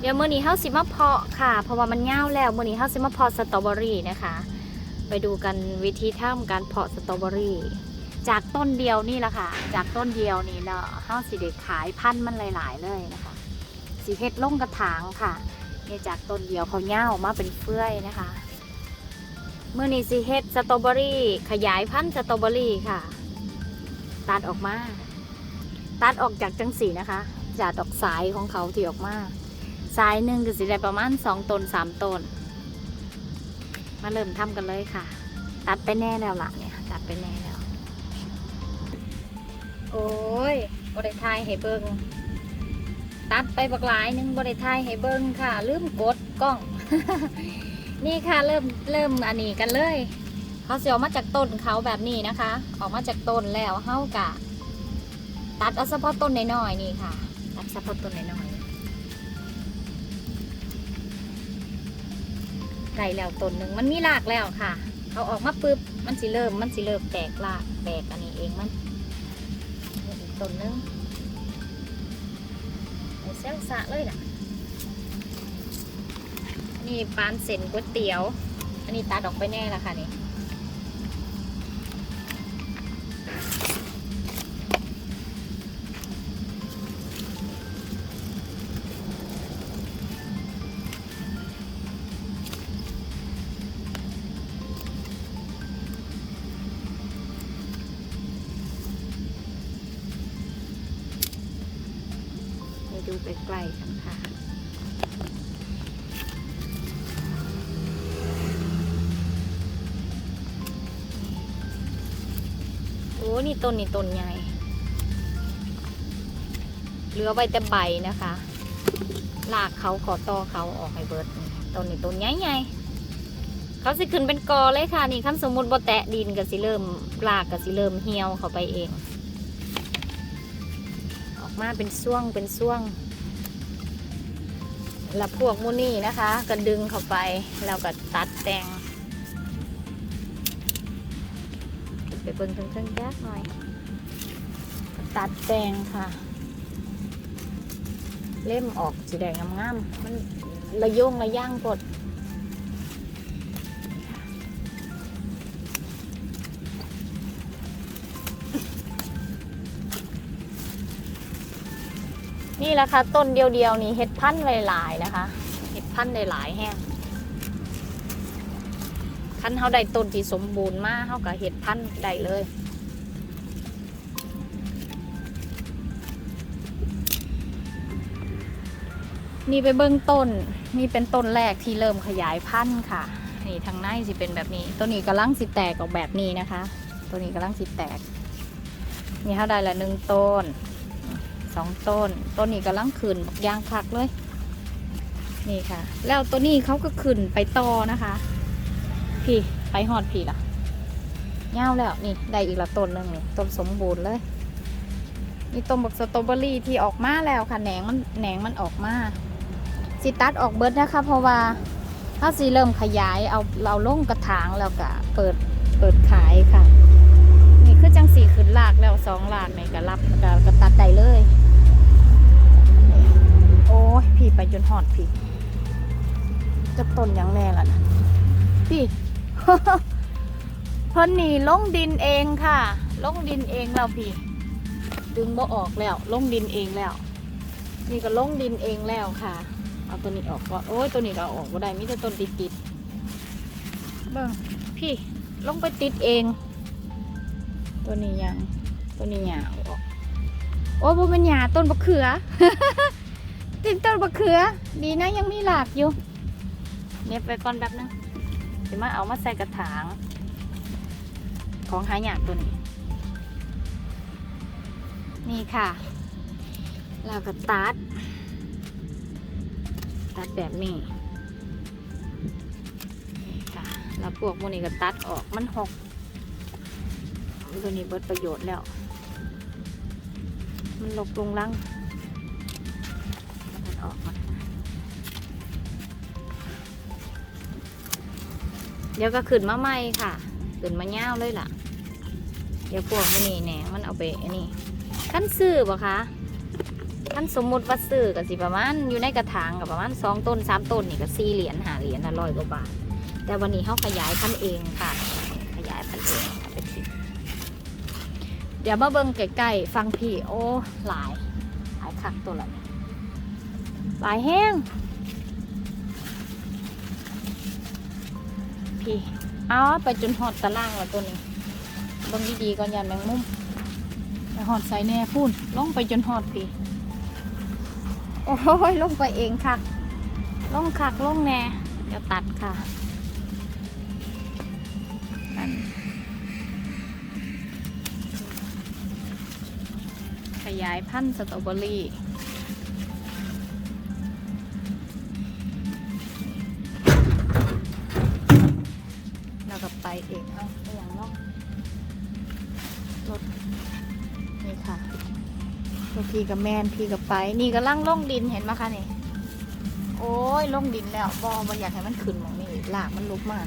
เดี๋ยวมื้อนี้เฮาสิมาเพาะค่ะ เพราะว่ามันยาวแล้วมื้อนี้เฮาสิมาเพาะสตรอเบอรี่นะคะ ไปดูกันวิธีทำการเพาะสตรอเบอรี่ จากต้นเดียวนี่แหละค่ะ จากต้นเดียวนี่แล้วเฮาสิได้ขายพันธุ์มันหลาย ๆ เลยนะคะสิเฮ็ดล่งกระถางค่ะเนี่ยจากต้นเดียวเขาย่าออกมาเป็นเฟื่อยนะคะเมื่อนี้สิเฮ็ดสตรอเบอรี่ขยายพันธุ์สตรอเบอรี่ค่ะ ตัดออกมา ตัดออกจากจังสีนะคะ จากดอกสายของเขาที่ออกมา สายหนึ่งก็สิได้ประมาณสองต้นสามต้นมาเริ่มทำกันเลยค่ะ ตัดไปแน่แล้วล่ะเนี่ย ตัดไปแน่แล้ว โอ้ยบริทายให้เบิงตัดไปบักหลายหนึงบริทายให้เบิงค่ะ ลืมกดกล้อง นี่ค่ะเริ่มเริ่มอันนี้กันเลยเขาเสียออกมาจากต้นเขาแบบนี้นะคะ ออกมาจากต้นแล้วเฮากะ ตัดเอาเฉพาะต้นน้อยๆนี่ค่ะ ตัดเฉพาะต้นน้อยๆ ไก่แล้วต้นหนึ่งมันมีรากแล้วค่ะเขาออกมาปุ๊บมันสิเริ่มมันสิเริ่มแตกรากแตกอันนี้เองมันอีกต้นหนึงไอ้เซลสะเลยนะนี่ปานเส้นก๋วยเตี๋ยว อันนี้ตัดออกไปแน่ละค่ะนี่ ดูใกลๆกันค่ะโอ้นี่ต้นนี่ต้นใหญ่ เหลือไว้แต่ใบนะคะลากเขาขอต่อเขาออกให้เบิดต้นนี่ต้นใหญ่ๆเขาสิขึ้นเป็นกอเลยค่ะ นี่ขั้นสมมุติบ่แตะดินก็สิเริ่มลากก็สิเริ่มเหี่ยวเข้าไปเอง มาเป็นช่วงเป็นช่วงแล้วพวกมูนี่นะคะ ก็ดึงเข้าไปแล้วก็ตัดแต่งไปเบิ่งเครื่องๆยากหน่อย ตัดแต่งค่ะ เล่มออกสีแดงงามๆมันระยงระย่างกด นี่แหละค่ะต้นเดียวๆนี่เห็ดพันธุ์หลายๆนะคะ เห็ดพันธุ์หลายๆแห้งคันเขาได้ต้นที่สมบูรณ์มากเขาก็เห็ดพันธุ์ได้เลยนี่ไปเบื้องต้นนี่เป็นต้นแรกที่เริ่มขยายพันธุ์ค่ะ นี่ทางในสิเป็นแบบนี้ตัวนี้กำลังสิแตกออกแบบนี้นะคะ ตัวนี้กำลังสิแตก นี่เขาได้ละหนึ่งต้น สองต้น ต้นนี้กำลังขึ้นยางคักเลย นี่ค่ะ แล้วตัวนี้เขาก็ขึ้นไปต่อนะคะ พี่ไปหอดพี่ละเงาแล้วนี่ได้อีกละต้นหนึ่งนี่ต้นสมบูรณ์เลยนี่ต้นบักสตรอเบอรี่ที่ออกมาแล้วค่ะแหนงมันแหนงมันออกมาสิตัดออกเบิดนะคะเพราะว่าถ้าสีเริ่มขยายเอาเราลงกระถางแล้วก็เปิดเปิดขายค่ะ นี่คือจังสีขึ้นหลากแล้วสองหลากนี่ก็รับก็ก็ตัดได้เลย ยพี่ไปจนหอดพี่จะต้นยังแน่ล่ะนะพี่เพิ่นนี่ลงดินเองค่ะ ลงดินเองแล้วพี่ ดึงบ่ออกแล้ว ลงดินเองแล้ว นี่ก็ลงดินเองแล้วค่ะ เอาตัวนี้ออกก่อนโอ้ยตัวนี้ก็ออกก็ได้มิแต่ต้นติดติดเบิ่งพี่ลงไปติดเอง ตัวนี้ยัง ตัวนี้หยาออกโอ้บ่เป็นหยาต้นบะเขือ ติดต้นบะเขือ ดีนะยังมีหลากอยู่เน็บไปก่อนแบบนึงเดี๋ยวมาเอามาใส่กระถาง ของหายากตัวนี้ นี่ค่ะแล้วก็ตัด ตัดแบบนี้นี่ค่ะแล้วพวกพวกนี้ก็ตัดออกมันหกตัวนี้เบิดประโยชน์แล้ว มันหลบลงลัง ออกเดี๋ยวก็ขึ้นมาใหม่ค่ะขึ้นมาเง่าเลยล่ะ เดี๋ยวพวกมันนี่แหนมันเอาไปอันนี้ขั้นซื้อบ่คะขั้นสมมุติว่าซื้อก็สิประมาณอยู่ในกระถางกับประมาณสองต้นสามต้นนี่ก็สี่เหรียญหาเหรียญละร้อยกว่าบาท แต่วันนี้เขาขยายพันเองค่ะ ขยายพันเองเอาไปสิเดี๋ยวมาเบิ่งใกล้ๆฟังพี่โอ้หลายหลายคักตัวละนี่ หลายแห้งพี่เอาไปจนหอดตารางแล้วตัวนี้เบิ่งดีๆก่อนยันแมงมุมไปหอดใส่แน่พูนลงไปจนหอดพี่โอ้ยลงไปเองค่ะลงคักลงแน่เดี๋ยวตัดค่ะนั่นขยายพันธุ์สตรอเบอรี่ เองเอาไปอย่างนอกรถนี่ค่ะตัวพี่กับแมนพี่กับไป นี่ก็ล่งล่องดินเห็นไหมคะนี่ โอ้ยล่องดินแล้วบอมาอยากให้มันขึ้นมองนี่หลากมันลุกมาก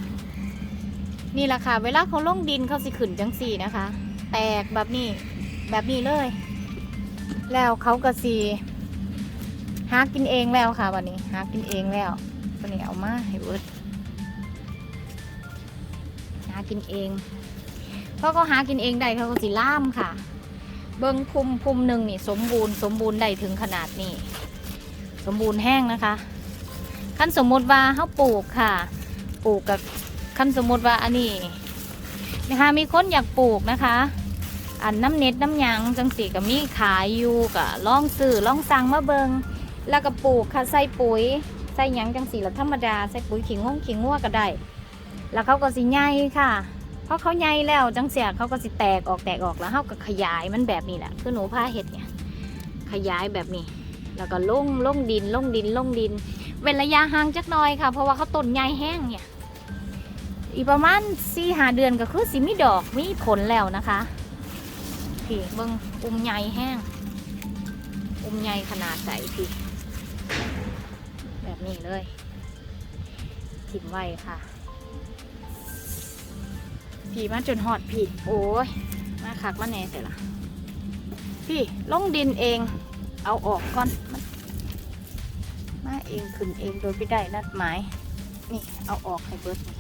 นี่แหละค่ะ เวลาเขาล่องดินเขาสิขึ้นจังสี่นะคะ แตกแบบนี้แบบนี้เลย แล้วเขาก็สีหากินเองแล้วค่ะวันนี้หากินเองแล้ววันนี้เอามาให้เวิร์ด หากินเองเพราะเขาหากินเองได้เขาก็สิล่ามค่ะ เบิ้งภูมิภูมิหนึ่งนี่สมบูรณ์สมบูรณ์ได้ถึงขนาดนี้สมบูรณ์แห้งนะคะขั้นสมมติว่าเขาปลูกค่ะ ปลูกกับขั้นสมมติว่าอันนี้นะคะมีคนอยากปลูกนะคะ อันน้ำเน็ตน้ำยังจังสีก็มีขายอยู่กับล่องซื้อล่องสั่งมาเบิงแล้วก็ปลูกค่ะใส่ปุ๋ยใส่ยังจังสีละธรรมดาใส่ปุ๋ยขิงง่วงขิงงัวก็ได้ แล้วเขาก็สิใหญ่ค่ะ เพราะเขาใหญ่แล้วจังเสียเขาก็สิแตกออกแตกออกแล้วเขาก็ขยายมันแบบนี้แหละคือหนูผ้าเห็ดเนี่ยขยายแบบนี้ แล้วก็ลงล่งดินล่งดินล่งดิน เว้นระยะห่างจักหน่อยค่ะ เพราะว่าเขาต้นใหญ่แห้งเนี่ย อีกประมาณสี่หาเดือนก็คือสิมีดอกมีผลแล้วนะคะพี่เบิ้งอุ้มใหญ่แห้ง อุ้มใหญ่ขนาดใหญ่พี่ แบบนี้เลยถิ่มไว้ค่ะ ผีมาจนหอดผีโอ้ยมาคักมาแหน่เสร็จละพี่ลงดินเอง เอาออกก่อนมันมาเองขึ้นเองโดยไม่ได้นัดหมาย นี่เอาออกให้เบิดนี่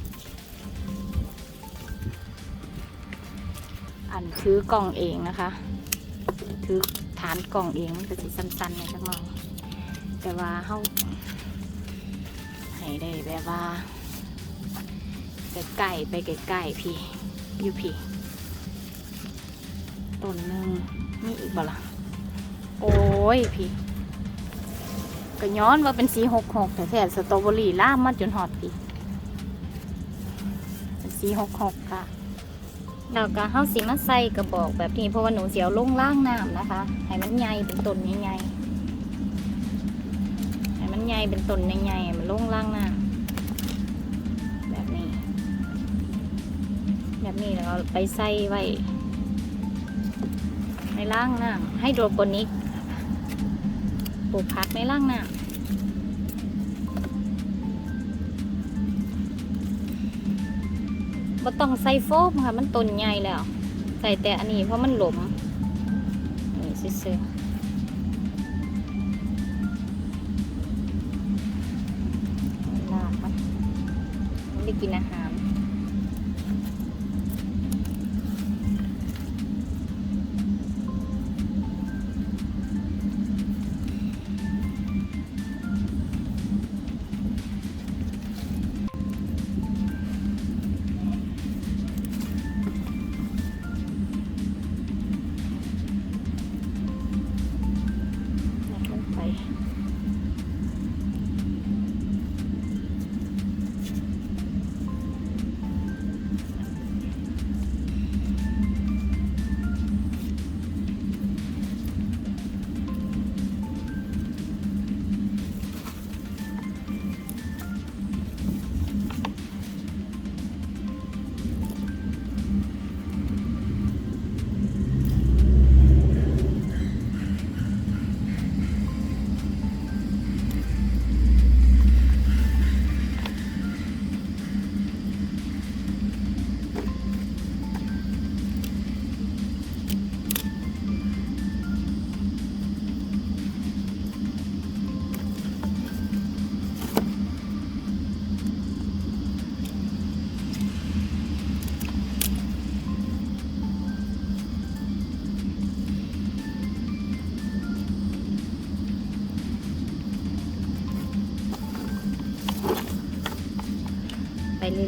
อันถือกล่องเองนะคะ ถือฐานกล่องเองมันจะสิสั้นๆในจังหน่อยแต่ว่าเขาให้ได้แบบว่าไก่ไปไก่ๆพี่ อยู่พี่ต้นหนึ่งนี่อีกบ่ล่ะโอ้ยพี่ก็ย้อนว่าเป็นสีหกหกแต่แท้สตรอเบอรี่ล่ามมาจนหอดพี่เป็นสีหกหกค่ะแล้วก็เฮาสีมาใส่กระบอกแบบนี้เพราะว่าหนูเสียวลงล่างน้ำนะคะ ให้มันใหญ่เป็นต้นใหญ่ๆให้มันใหญ่เป็นต้นใหญ่ๆมันลงล่างน้ำ นี้แล้วไปใส่ไว้ ในล่างน้ำให้โดรโปนิกปลูกผักในล่างน้ำบ่ต้องใส่โฟมค่ะ มันต้นใหญ่แล้ว ใส่แต่อันนี้เพราะมันหลมนี่ซื่อๆลากมันมันได้กินอาหาร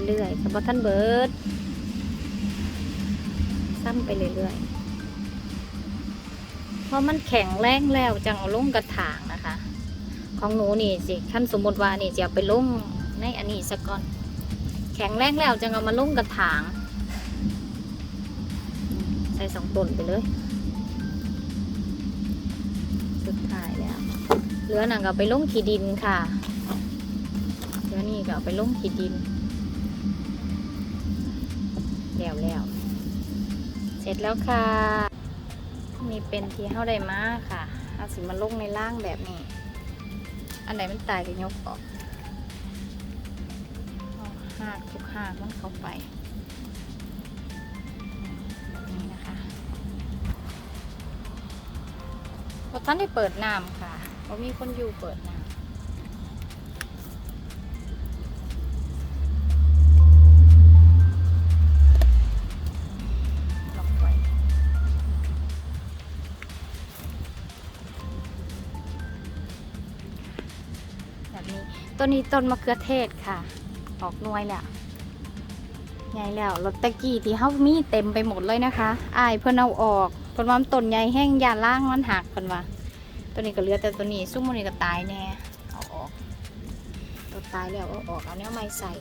เรื่อยๆค่ะท่านเบิร์ดซ้ำไปเรื่อยๆ เพราะมันแข็งแรงแล้วจังเอาลงกระถางนะคะ ของหนูนี่สิขั้นสมมติว่านี่จะเอาไปลงในอันนี้สักก่อน แข็งแรงแล้วจังเอามาลงกระถาง ใส่สองต้นไปเลย สุดท้ายแล้วเหลือหนังก็ไปลงขีดินค่ะ เหลือนี่ก็ไปลงขีดิน แล้วแล้ว เสร็จแล้วค่ะนี่เป็นที่เข้าได้มาค่ะเอาสิมาลงในล่างแบบนี้ อันไหนมันตายก็ยกออกเอหากทุกหากมันเข้าไปนี่นะคะพอท่านได้เปิดน้ำค่ะเพราะมีคนอยู่เปิดน้ำ ต้นนี้ต้นมะเขือเทศค่ะ ออกน่วยแล้วใหญ่แล้วรถตะกี้ที่เฮามีเต็มไปหมดเลยนะคะอายเพิ่นเอาออกเพิ่นว่าต้นใหญ่แห้งยาล่างมันหักเพิ่นว่าตัวนี้ก็เหลือแต่ตัวนี้ซุ้มมันนี้ก็ตายแน่เอาออกตัวตายแล้วเอาออกเอาเนี้ยไม้ใส่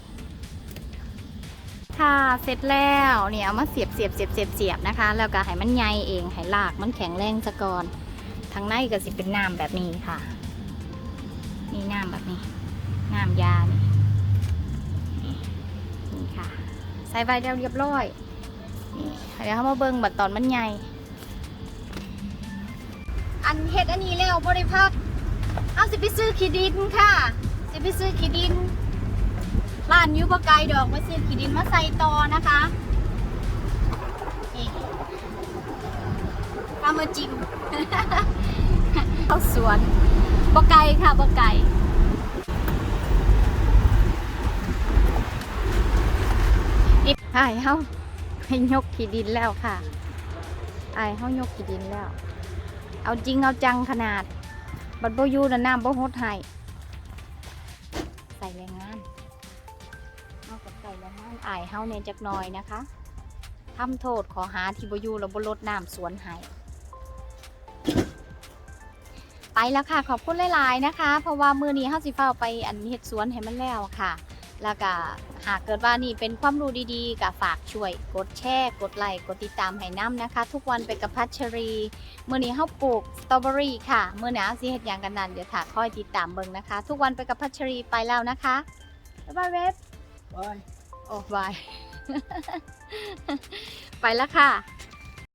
ค่ะเสร็จแล้วเนี่ยเอามาเสียบเสียบเสียบเสียบเสียบนะคะ แล้วก็ให้มันใหญ่เองให้ลากมันแข็งแรงซะก่อนทางในก็สิเป็นน้ำแบบนี้ค่ะ นี่น้ำแบบนี้ น้ำยานี่นี่ค่ะ ใส่ใบเดียวเรียบร้อยนี่เดี๋ยวเขามาเบิ่งบัดตอนมันใหญ่อันเฮ็ดอันนี้แล้วบริพักเอาสิไปซื้อขีดินค่ะ สิไปซื้อขีดินร้านยูบไกลดอกมาซื้อขีดินมาใส่ต่อนะคะนี่ข้ามาจิมเข้าสวนบกไกลค่ะบกไกล นี่ อายเฮาให้ยกขีดินแล้วค่ะอายเฮายกขีดินแล้ว เอาจริงเอาจังขนาด บัดบ่อยู่น่ะน้ำบ่ฮดให้ใส่แรงงานเอากับใส่แรงงานอายเฮาเนี่ยจักหน่อยนะคะทำโทษขอหาที่บ่อยู่แล้วบลดน้ำสวนให้ไปแล้วค่ะขอบคุณหลาย ๆ นะคะ เพราะว่ามือนี้เฮาสิเฝ้าไปอันเฮ็ดสวนให้มันแล้วค่ะ แล้วก็หากเกิดว่านี่เป็นความรู้ดีๆก็ฝากช่วย กดแชร์ กดไลค์กดติดตามให้น้ำนะคะ ทุกวันไปกับพัชรีเมื่อนี้เฮาปลูกสตรอเบอรี่ค่ะเมื่อหนาสิเฮ็ดหยังกันนั่นเดี๋ยวถาคอยติดตามเบิ่งนะคะ ทุกวันไปกับพัชรีไปแล้วนะคะบ๊ายบายเว็บ Bye. โอ้บาย ไปแล้วค่ะ